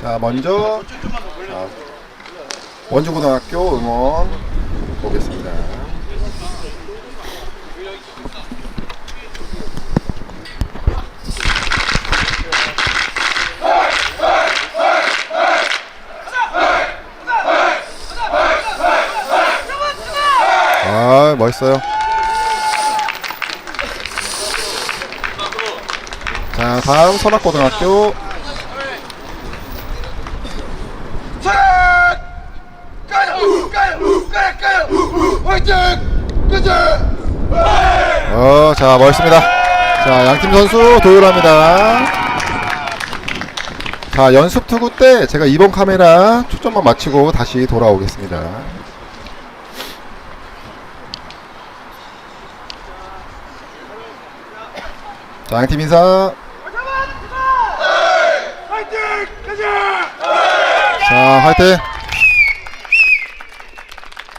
자, 먼저 자, 원주고등학교 응원 보겠습니다. 아, 멋있어요. 자, 다음 선악고등학교 어, 자, 멋있습니다. 자, 양팀 선수 도열합니다. 자, 연습 투구 때 제가 2번 카메라 초점만 맞추고 다시 돌아오겠습니다. 자, 양팀 인사. 자, 화이팅!